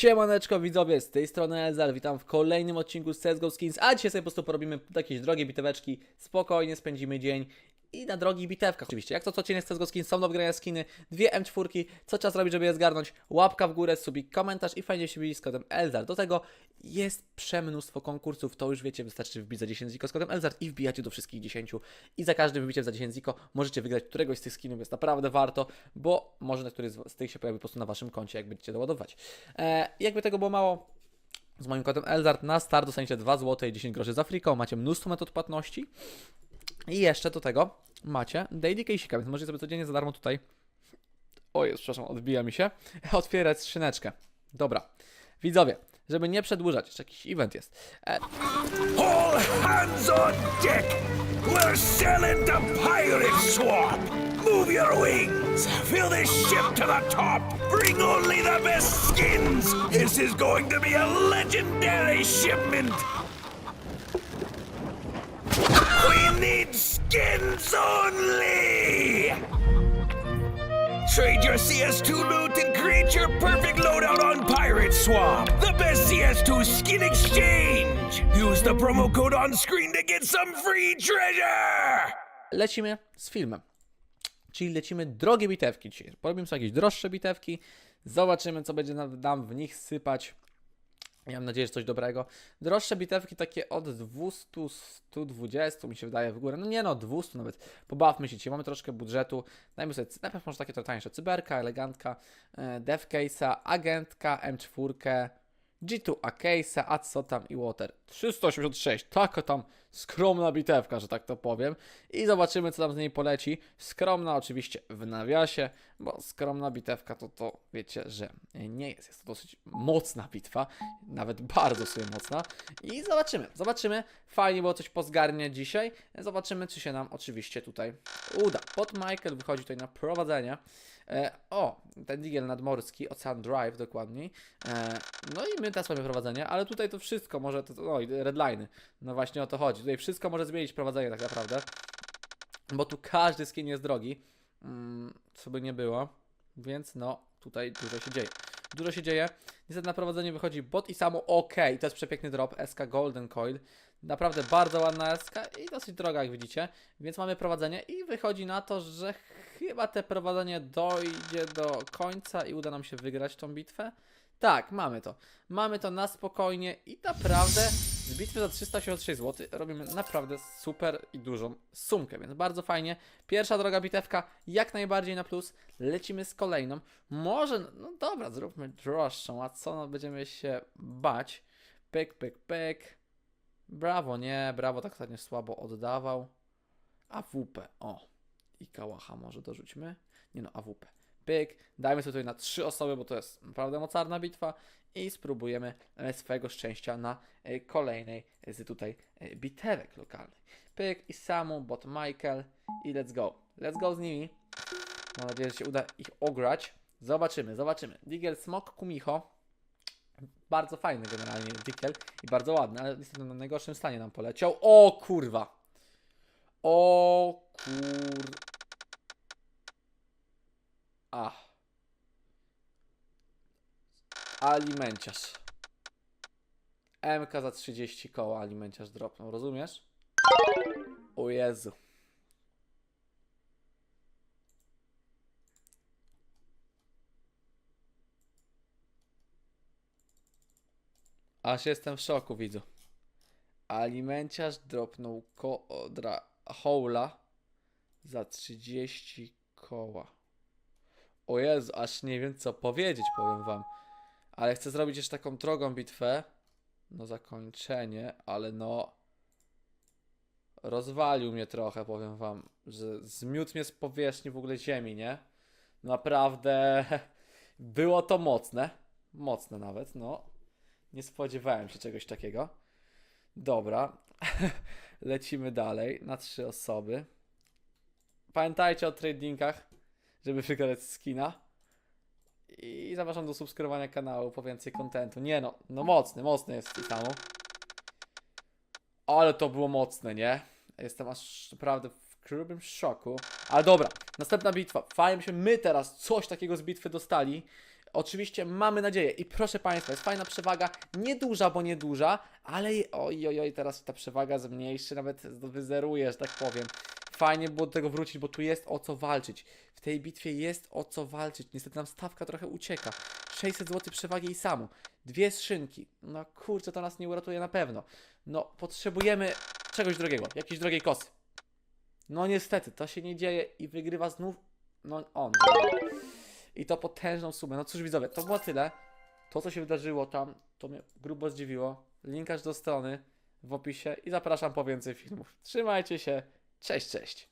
Siemaneczko widzowie, z tej strony Elzar, witam w kolejnym odcinku z CSGO Skins, a dzisiaj sobie po prostu porobimy jakieś drogie biteweczki, spokojnie spędzimy dzień i na drogich bitewkach oczywiście. Jak to co odcinek z CSGO Skins, są do wygrania skiny, dwie M4, co czas robić, żeby je zgarnąć, łapka w górę, subik, komentarz i fajnie się bili z kodem Elzar. Do tego jest przemnóstwo konkursów, to już wiecie, wystarczy wbić za 10 ziko z kodem Elzar i wbijacie do wszystkich 10 i za każdym wbiciem za 10 ziko możecie wygrać któregoś z tych skinów, jest naprawdę warto, bo może na któryś z z tych się pojawi po prostu na waszym koncie, jak będziecie doładować. E, jakby tego było mało, z moim kodem Elzart na start dostaniecie 2 zł i 10 groszy za friko, macie mnóstwo metod płatności i jeszcze do tego macie daily case'ika, więc możecie sobie codziennie za darmo tutaj o jest, przepraszam, odbija mi się, otwierać skrzyneczkę. Dobra, widzowie, żeby nie przedłużać, jeszcze jakiś event jest. E, All hands on deck! We're sailing to Pirate Swamp! Move your wings! Fill this ship to the top! Bring only the best skins! This is going to be a legendary shipment! Need skins only! Trade your CS2 loot and create your perfect loadout on Pirate Swamp. The best CS2 skin exchange. Use the promo code on screen to get some free treasure. lecimy z filmem. Czyli lecimy drogie bitewki dzisiaj. Porobimy sobie jakieś droższe bitewki. Zobaczymy, co będzie nam w nich sypać. Ja mam nadzieję, że coś dobrego. Droższe bitewki takie od 200, 120 mi się wydaje w górę. No nie no, 200 nawet. Pobawmy się dzisiaj, mamy troszkę budżetu. Dajmy sobie, najpierw może takie trochę tańsze. Cyberka, elegantka, e, Devcase'a, agentka, M4, G2 Acase'a, a co tam i Water. 386, taka tam skromna bitewka, że tak to powiem. I zobaczymy, co tam z niej poleci. Skromna oczywiście w nawiasie, bo skromna bitewka to to, wiecie, że nie jest. Jest to dosyć mocna bitwa, nawet bardzo sobie mocna. I zobaczymy, zobaczymy. Fajnie było coś pozgarnie dzisiaj. Zobaczymy, czy się nam oczywiście tutaj uda. Pod Michael wychodzi tutaj na prowadzenie. E, o, ten digiel nadmorski, Ocean Drive dokładniej. E, no i my teraz mamy prowadzenie, ale tutaj to wszystko może, to, no i redliny. No właśnie o to chodzi. Tutaj wszystko może zmienić prowadzenie tak naprawdę. Bo tu każdy skin jest drogi. Mm, co by nie było. Więc no, tutaj dużo się dzieje. Dużo się dzieje. Niestety na prowadzenie wychodzi bot i samo OK. To jest przepiękny drop. SK Golden Coil. Naprawdę bardzo ładna SK i dosyć droga, jak widzicie. Więc mamy prowadzenie i wychodzi na to, że chyba te prowadzenie dojdzie do końca i uda nam się wygrać tą bitwę. Tak, mamy to. Mamy to na spokojnie i naprawdę z bitwy za 386 zł robimy naprawdę super i dużą sumkę, więc bardzo fajnie. Pierwsza droga bitewka jak najbardziej na plus. Lecimy z kolejną. Może, no dobra, zróbmy droższą, a co no, będziemy się bać. Pyk, pyk, pyk. Brawo, nie, brawo tak ostatnio słabo oddawał. AWP, o. I kałacha może dorzućmy. Nie no, AWP. Pyk, dajmy sobie tutaj na trzy osoby, bo to jest naprawdę mocarna bitwa i spróbujemy e, swojego szczęścia na e, kolejnej z tutaj e, bitewek lokalnej. Pyk i Samu, bot Michael i let's go. Let's go z nimi. Mam nadzieję, że się uda ich ograć. Zobaczymy, zobaczymy. Digel Smok Kumicho. Bardzo fajny generalnie Digel i bardzo ładny, ale niestety na najgorszym stanie nam poleciał. O kurwa! O kur... A. Alimenciarz. MK za 30 koła alimenciarz dropnął, rozumiesz? O Jezu. Aż jestem w szoku, widzu. Alimenciarz dropnął kodra hola za 30 koła. O Jezu, aż nie wiem co powiedzieć, powiem wam. Ale chcę zrobić jeszcze taką drogą bitwę. No zakończenie, ale no... Rozwalił mnie trochę, powiem wam, że zmiótł mnie z powierzchni w ogóle ziemi, nie? Naprawdę było to mocne. Mocne nawet, no. Nie spodziewałem się czegoś takiego. Dobra. Lecimy dalej na trzy osoby. Pamiętajcie o tradingach, żeby wygrać skina. I zapraszam do subskrybowania kanału po więcej kontentu. Nie no, no mocny, mocny jest i samo. Ale to było mocne, nie? Jestem aż naprawdę w grubym szoku. Ale dobra, następna bitwa. Fajnie byśmy my teraz coś takiego z bitwy dostali. Oczywiście mamy nadzieję i proszę Państwa, jest fajna przewaga, nieduża, bo nieduża, ale oj, oj, oj, teraz ta przewaga zmniejszy, nawet wyzeruje, że tak powiem. Fajnie było do tego wrócić, bo tu jest o co walczyć. W tej bitwie jest o co walczyć. Niestety nam stawka trochę ucieka. 600 zł przewagi i samu. Dwie skrzynki. No kurczę, to nas nie uratuje na pewno. No, potrzebujemy czegoś drogiego, jakiejś drogiej kosy. No niestety, to się nie dzieje i wygrywa znów, no on. I to potężną sumę. No cóż widzowie, to było tyle. To co się wydarzyło tam, to mnie grubo zdziwiło. Linkarz do strony w opisie i zapraszam po więcej filmów. Trzymajcie się, cześć, cześć.